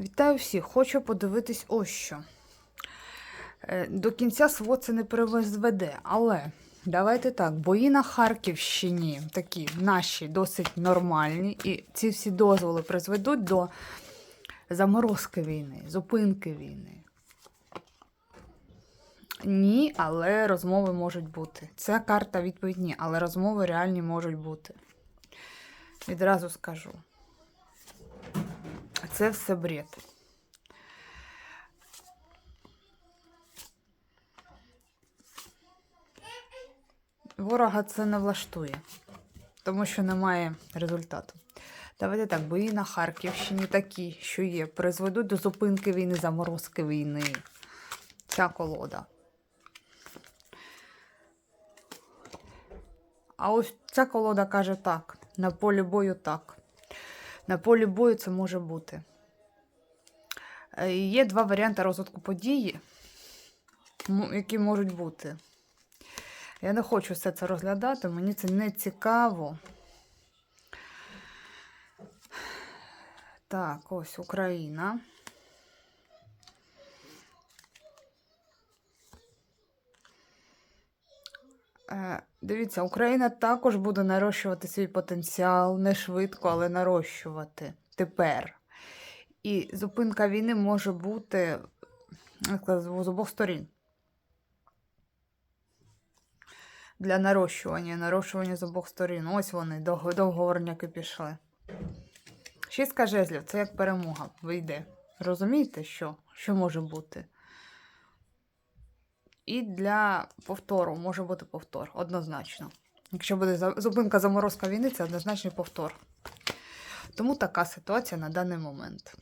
Вітаю всіх! Хочу подивитись ось що. Е, До кінця СВО це не призведе, але давайте так, бої на Харківщині такі наші досить нормальні, і ці всі дозволи призведуть до заморозки війни, зупинки війни. Ні, але розмови можуть бути. Це карта відповідь ні, але розмови реальні можуть бути. Відразу скажу. Це все бред. Ворога це не влаштує, тому що немає результату. Давайте так, бої на Харківщині такі, що є, призведуть до зупинки війни, заморозки війни. Ця колода. А ось ця колода каже так: на полі бою так. На полі бою це може бути. Е, Є два варіанти розвитку події, які можуть бути. Я не хочу все це розглядати, мені це не цікаво. Так, ось Україна. Дивіться, Україна також буде нарощувати свій потенціал не швидко, але нарощувати тепер. І зупинка війни може бути з обох сторін. Для нарощування, нарощування з обох сторін. Ось вони, дов- договорняки пішли. Шістка жезлів це як перемога вийде. Розумієте, що? Що може бути? І для повтору може бути повтор, однозначно. Якщо буде зупинка заморозка війни, це однозначний повтор. Тому така ситуація на даний момент.